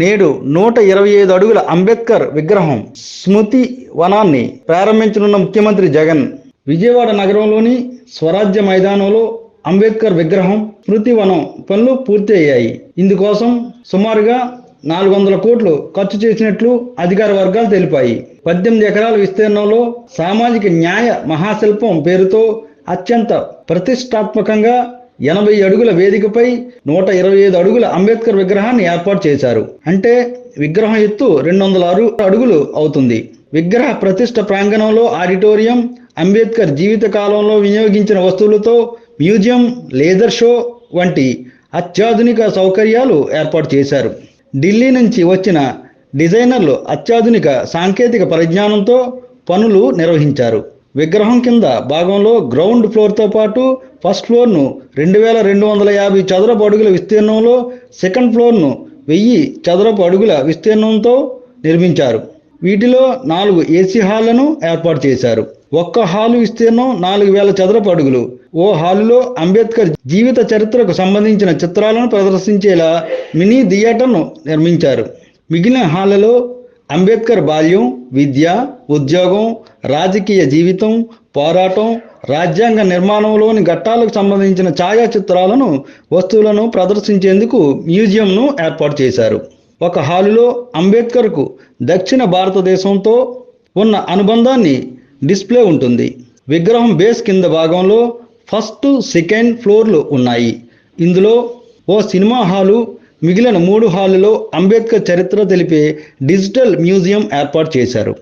నేడు నూట ఇరవై ఐదు అడుగుల అంబేద్కర్ విగ్రహం స్మృతి వనాన్ని ప్రారంభించనున్న ముఖ్యమంత్రి జగన్. విజయవాడ నగరంలోని స్వరాజ్య మైదానంలో అంబేద్కర్ విగ్రహం స్మృతి వనం పనులు పూర్తి అయ్యాయి ఇందుకోసం సుమారుగా నాలుగు వందల కోట్లు ఖర్చు చేసినట్లు అధికార వర్గాలు తెలిపాయి. పద్దెనిమిది ఎకరాల విస్తీర్ణంలో సామాజిక న్యాయ మహాశిల్పం పేరుతో అత్యంత ప్రతిష్టాత్మకంగా ఎనభై అడుగుల వేదికపై నూట ఇరవై ఐదు అడుగుల అంబేద్కర్ విగ్రహాన్ని ఏర్పాటు చేశారు. అంటే విగ్రహం ఎత్తు రెండు వందల ఆరు అడుగులు అవుతుంది. విగ్రహ ప్రతిష్ట ప్రాంగణంలో ఆడిటోరియం అంబేద్కర్ జీవిత కాలంలో వినియోగించిన వస్తువులతో మ్యూజియం లేజర్ షో వంటి అత్యాధునిక సౌకర్యాలు ఏర్పాటు చేశారు. ఢిల్లీ నుంచి వచ్చిన డిజైనర్లు అత్యాధునిక సాంకేతిక పరిజ్ఞానంతో పనులు నిర్వహించారు. విగ్రహం కింద భాగంలో గ్రౌండ్ ఫ్లోర్తో పాటు ఫస్ట్ ఫ్లోర్ను రెండు వేల రెండు వందల యాభై చదరపు అడుగుల విస్తీర్ణంలో సెకండ్ ఫ్లోర్ను వెయ్యి చదరపు అడుగుల విస్తీర్ణంతో నిర్మించారు. వీటిలో నాలుగు ఏసీ హాళ్ళను ఏర్పాటు చేశారు. ఒక్క హాలు విస్తీర్ణం నాలుగు వేల చదరపు అడుగులు. ఓ హాలులో అంబేద్కర్ జీవిత చరిత్రకు సంబంధించిన చిత్రాలను ప్రదర్శించేలా మినీ థియేటర్ను నిర్మించారు. మిగిలిన హాళ్ళలో అంబేద్కర్ బాల్యం విద్య ఉద్యోగం రాజకీయ జీవితం పోరాటం రాజ్యాంగ నిర్మాణంలోని ఘట్టాలకు సంబంధించిన ఛాయాచిత్రాలను వస్తువులను ప్రదర్శించేందుకు మ్యూజియంను ఏర్పాటు చేశారు. ఒక హాలులో అంబేద్కర్కు దక్షిణ భారతదేశంతో ఉన్న అనుబంధాన్ని డిస్ప్లే ఉంటుంది. విగ్రహం బేస్ కింద భాగంలో ఫస్ట్ సెకండ్ ఫ్లోర్లు ఉన్నాయి. ఇందులో ఓ సినిమా హాలు మిగిలిన మూడు హాలులో అంబేద్కర్ చరిత్ర తెలిపే డిజిటల్ మ్యూజియం ఏర్పాటు చేశారు.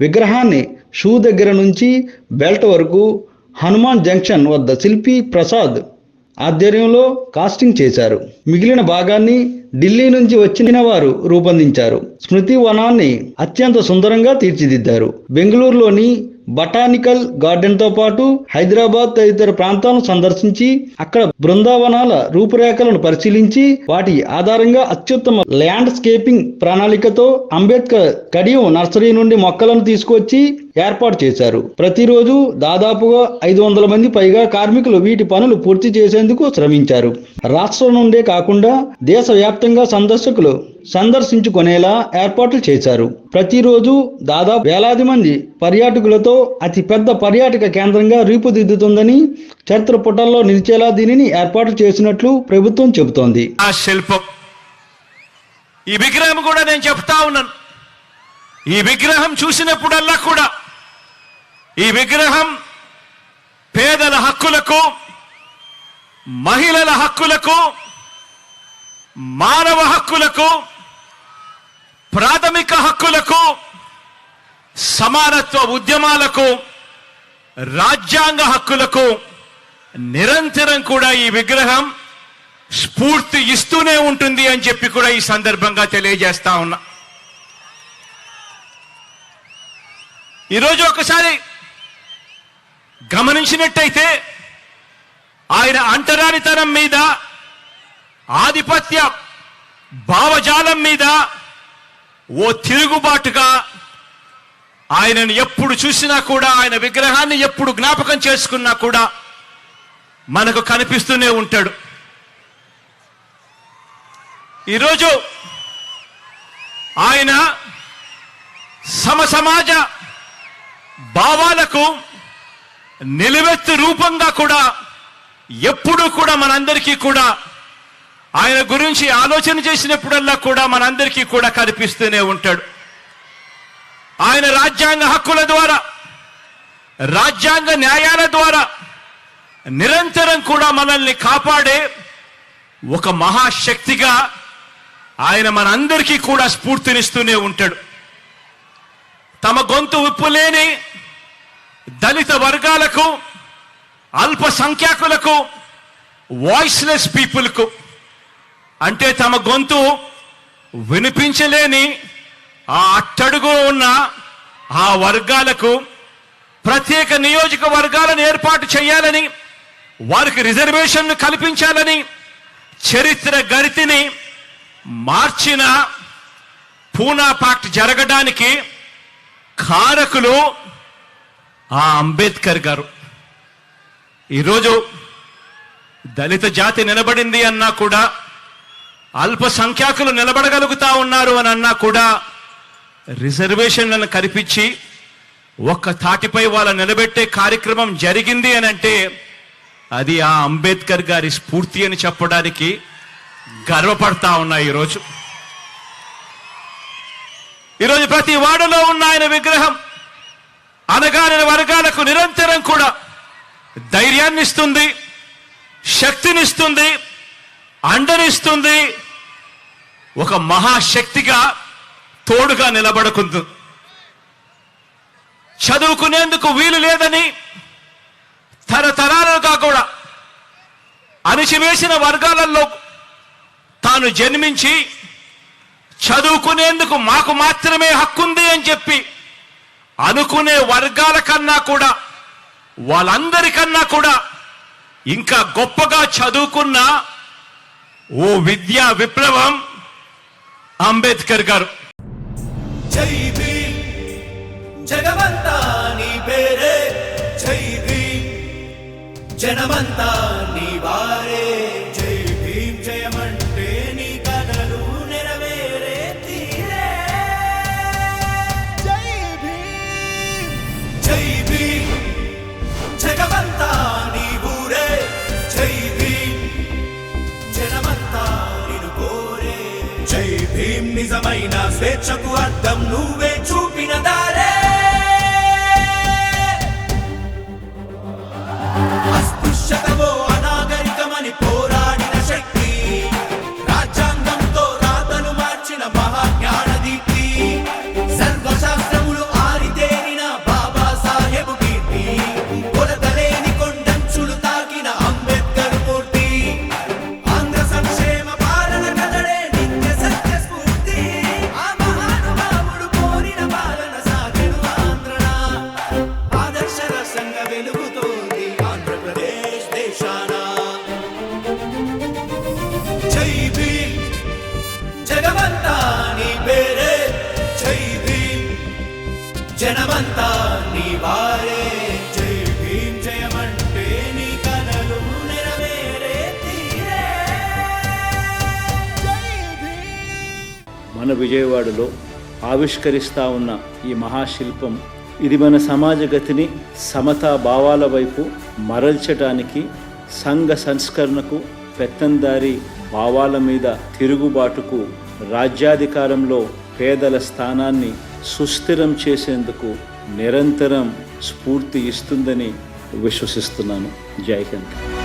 విగ్రహాన్ని షూ దగ్గర నుంచి బెల్ట్ వరకు హనుమాన్ జంక్షన్ వద్ద శిల్పి ప్రసాద్ ఆధ్వర్యంలో కాస్టింగ్ చేశారు. మిగిలిన భాగాన్ని ఢిల్లీ నుంచి వచ్చిన వారు రూపొందించారు. స్మృతి వనాన్ని అత్యంత సుందరంగా తీర్చిదిద్దారు. బెంగళూరులోని బటానికల్ గార్డెన్తో పాటు హైదరాబాద్ తదితర ప్రాంతాలను సందర్శించి అక్కడ బృందావనాల రూపురేఖలను పరిశీలించి వాటి ఆధారంగా అత్యుత్తమ ల్యాండ్స్కేపింగ్ ప్రణాళికతో అంబేద్కర్ కడియం నర్సరీ నుండి మొక్కలను తీసుకొచ్చి ఏర్పాటు చేశారు. ప్రతిరోజు దాదాపుగా ఐదు వందల మంది పైగా కార్మికులు వీటి పనులు పూర్తి చేసేందుకు శ్రమించారు. రాష్ట్రం నుండే కాకుండా దేశవ్యాప్తంగా సందర్శకులు సందర్శించుకునేలా ఏర్పాట్లు చేశారు. ప్రతిరోజు దాదాపు వేలాది మంది పర్యాటకులతో అతి పెద్ద పర్యాటక కేంద్రంగా రూపుదిద్దుతుందని చరిత్ర పుటల్లో నిలిచేలా దీనిని ఏర్పాటు చేసినట్లు ప్రభుత్వం చెబుతోంది. ఆ శిల్పం. ఈ విగ్రహం కూడా నేను చెప్తా ఉన్నాను. ఈ విగ్రహం చూసినప్పుడల్లా కూడా ఈ విగ్రహం పేదల హక్కులకు మహిళల హక్కులకు మానవ హక్కులకు ప్రాథమిక హక్కులకు సమానత్వ ఉద్యమాలకు రాజ్యాంగ హక్కులకు నిరంతరం కూడా ఈ విగ్రహం స్ఫూర్తి ఇస్తూనే ఉంటుంది అని చెప్పి కూడా ఈ సందర్భంగా తెలియజేస్తా ఉన్నా. ఈరోజు ఒకసారి గమనించినట్టయితే ఆయన అంటరానితనం మీద ఆధిపత్య భావజాలం మీద ఓ తిరుగుబాటుగా ఆయనను ఎప్పుడు చూసినా కూడా ఆయన విగ్రహాన్ని ఎప్పుడు జ్ఞాపకం చేసుకున్నా కూడా మనకు కనిపిస్తూనే ఉంటాడు. ఈరోజు ఆయన సమసమాజ భావాలకు నిలువెత్తు రూపంగా కూడా ఎప్పుడూ కూడా మనందరికీ కూడా ఆయన గురించి ఆలోచన చేసినప్పుడల్లా కూడా మనందరికీ కూడా కనిపిస్తూనే ఉంటాడు. ఆయన రాజ్యాంగ హక్కుల ద్వారా రాజ్యాంగ న్యాయాల ద్వారా నిరంతరం కూడా మనల్ని కాపాడే ఒక మహాశక్తిగా ఆయన మనందరికీ కూడా స్ఫూర్తినిస్తూనే ఉంటాడు. తమ గొంతు విప్పులేని దళిత వర్గాలకు అల్పసంఖ్యాకులకు వాయిస్లెస్ పీపుల్కు అంటే తమ గొంతు వినిపించలేని ఆ అట్టడుగు ఉన్న ఆ వర్గాలకు ప్రత్యేక నియోజకవర్గాలను ఏర్పాటు చేయాలని వారికి రిజర్వేషన్ను కల్పించాలని చరిత్ర గరితిని మార్చిన పూనా పాక్ట్ జరగడానికి కారకులు ఆ అంబేద్కర్ గారు ఈరోజు దళిత జాతి నిలబడింది అన్నా కూడా అల్పసంఖ్యాకులు నిలబడగలుగుతా ఉన్నారు అని అన్నా కూడా రిజర్వేషన్లను కల్పించి ఒక్క తాటిపై వాళ్ళ నిలబెట్టే కార్యక్రమం జరిగింది అని అంటే అది ఆ అంబేద్కర్ గారి స్ఫూర్తి అని చెప్పడానికి గర్వపడతా ఉన్నా ఈరోజు. ఈరోజు ప్రతి వాడలో ఉన్న ఆయన విగ్రహం అనగాని వర్గాలకు నిరంతరం కూడా ధైర్యాన్ని ఇస్తుంది శక్తినిస్తుంది అండనిస్తుంది. ఒక మహాశక్తిగా తోడుగా నిలబడుకుంది. చదువుకునేందుకు వీలు లేదని తరతరాలుగా కూడా అణిచివేసిన వర్గాలలో తాను జన్మించి చదువుకునేందుకు మాకు మాత్రమే హక్కుంది అని చెప్పి అనుకునే వర్గాల కన్నా కూడా వాళ్ళందరికన్నా కూడా ఇంకా గొప్పగా చదువుకున్న ఓ విద్యా విప్లవం అంబేద్కర్ గారు. జై భీమ్ జగమంతా నీ పేరే. జై భీమ్ జనమంతా నీ వారే. జై భీమ్ జగమంతా నీ ఊరే జై భీమ్ జనమంతా నిన్ను కోరే. జై భీమ్ నిజమైన స్వేచ్ఛకు అర్థం నువ్వే. వెలుగుతోంది ఆంధ్రప్రదేశ్ దేశాన. జై భీమ్. జగమంతా నీ పేరే జై భీమ్. జనమంతా నీ వారే జై భీమ్. జయమంటే నీ కలలు నెరవేరే తీరే. మన విజయవాడలో ఆవిష్కరిస్తా ఉన్న ఈ మహాశిల్పం ఇది మన సమాజగతిని సమతా భావాల వైపు మరల్చడానికి సంఘ సంస్కరణకు పెత్తందారి భావాల మీద తిరుగుబాటుకు రాజ్యాధికారంలో పేదల స్థానాన్ని సుస్థిరం చేసేందుకు నిరంతరం స్ఫూర్తి ఇస్తుందని విశ్వసిస్తున్నాను. జై హింద్.